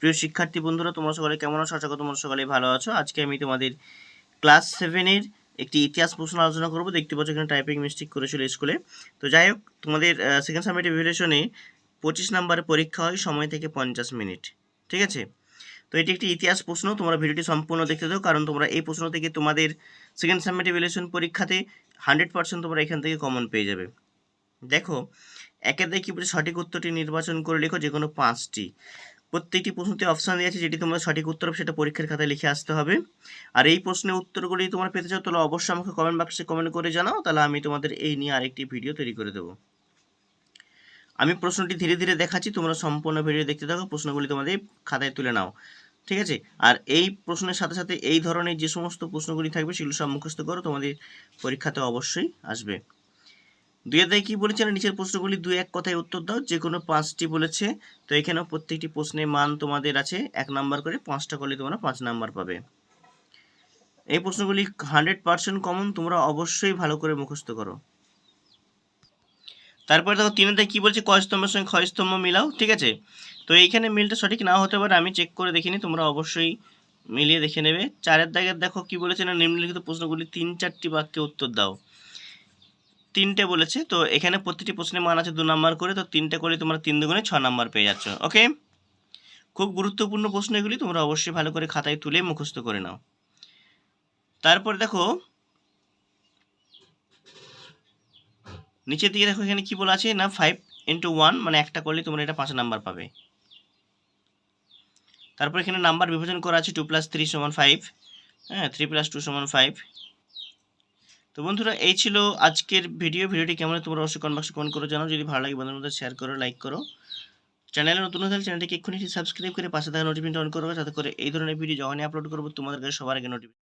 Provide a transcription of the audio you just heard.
প্রিয় শিক্ষার্থী বন্ধুরা, তোমরা সকলে কেমন আছো? আশা করি তোমরা সকলে ভালো আছো। আজকে আমি তোমাদের ক্লাস সেভেনের একটি ইতিহাস প্রশ্ন আলোচনা করব। দেখতে পাচ্ছ এখানে টাইপিং মিস্টেক করেছিল স্কুলে তো যাই হোক, তোমাদের সেকেন্ড সামিট ইভ্যালুয়েশনে পঁচিশ নম্বরের পরীক্ষা হয় সময় থেকে পঞ্চাশ মিনিট ঠিক আছে? তো এটি একটি ইতিহাস প্রশ্ন। তোমরা ভিডিওটি সম্পূর্ণ দেখতে দাও কারণ তোমরা এই প্রশ্ন থেকে তোমাদের সেকেন্ড সামিট ইভ্যালুয়েশন পরীক্ষাতে হান্ড্রেড পার্সেন্ট তোমরা এখান থেকে কমন পেয়ে যাবে। দেখো, একের দেখি সঠিক উত্তরটি নির্বাচন করে লেখো যে কোনো পাঁচটি। প্রত্যেকটি প্রশ্নতে অপশান দেওয়া আছে যেটি তোমার সঠিক উত্তর সেটা পরীক্ষার খাতায় লিখে আসতে হবে। আর এই প্রশ্নের উত্তরগুলি তোমরা পেতে চাও, তাহলে অবশ্যই আমাকে কমেন্ট বাক্সে কমেন্ট করে জানাও, তাহলে আমি তোমাদের এই নিয়ে আরেকটি ভিডিও তৈরি করে দেবো। আমি প্রশ্নটি ধীরে ধীরে দেখাচ্ছি, তোমরা সম্পূর্ণ ভিডিও দেখতে থাকো, প্রশ্নগুলি তোমাদের খাতায় তুলে নাও। ঠিক আছে? আর এই প্রশ্নের সাথে সাথে এই ধরনের যে সমস্ত প্রশ্নগুলি থাকবে, সেগুলো সব মুখস্থ করো, তোমাদের পরীক্ষাতে অবশ্যই আসবে। দুই অধ্যায় কি বলেছে না নিচের প্রশ্নগুলি দুই এক কথায় উত্তর দাও, যে কোনো পাঁচটি বলেছে। তো এখানেও প্রত্যেকটি প্রশ্নের মান তোমাদের আছে, এক নাম্বার করে পাঁচটা করলে তোমরা পাঁচ নাম্বার পাবে। এই প্রশ্নগুলি হান্ড্রেড পার্সেন্ট কমন তোমরা অবশ্যই ভালো করে মুখস্থ করো। তারপরে দেখো তিন অধ্যায় কি বলছে কয় স্তম্ভের সঙ্গে ক্ষয় স্তম্ভ মিলাও, ঠিক আছে? তো এইখানে মিলটা সঠিক নাও হতে পারে, আমি চেক করে দেখিনি, তোমরা অবশ্যই মিলিয়ে দেখে নেবে। চারের দাগের দেখো কি বলেছে না নিম্নলিখিত প্রশ্নগুলি তিন চারটি বাক্যে উত্তর দাও। তিনটে বলেছে, তো এখানে প্রতিটি প্রশ্নের মান আছে দু নাম্বার করে, তো তিনটে করলে তোমরা তিন দুগুণে ছ নাম্বার পেয়ে যাচ্ছ, ওকে? খুব গুরুত্বপূর্ণ প্রশ্ন এগুলি তোমরা অবশ্যই ভালো করে খাতায় তুলে মুখস্থ করে নাও। তারপর দেখো, নিচের দিকে দেখো এখানে কি বলা আছে, না ফাইভ ইন্টু ওয়ান মানে একটা করলে তোমরা এটা পাঁচ নাম্বার পাবে। তারপর এখানে নাম্বার বিভাজন করা আছে টু প্লাস থ্রি সমান ফাইভ হ্যাঁ থ্রি প্লাস টু সমান ফাইভ তো বন্ধুরা, এই ছিল আজকের ভিডিও ভিডিওটি কেমন তোমরা অবশ্যই কমেন্ট বক্সে কমেন্ট করে জানাও। যদি ভালো লাগে বন্ধুর মধ্যে শেয়ার করো লাইক করো। চ্যানেলে নতুন হলে চ্যানেলটিকে এক্ষুনি সাবস্ক্রাইব করে পাশে থাকা নোটিফিকেশন অন করবে যাতে করে এই ধরনের ভিডিও যখনই আপলোড করব, তোমাদের কাছে সবার আগে নোটিফিকেশন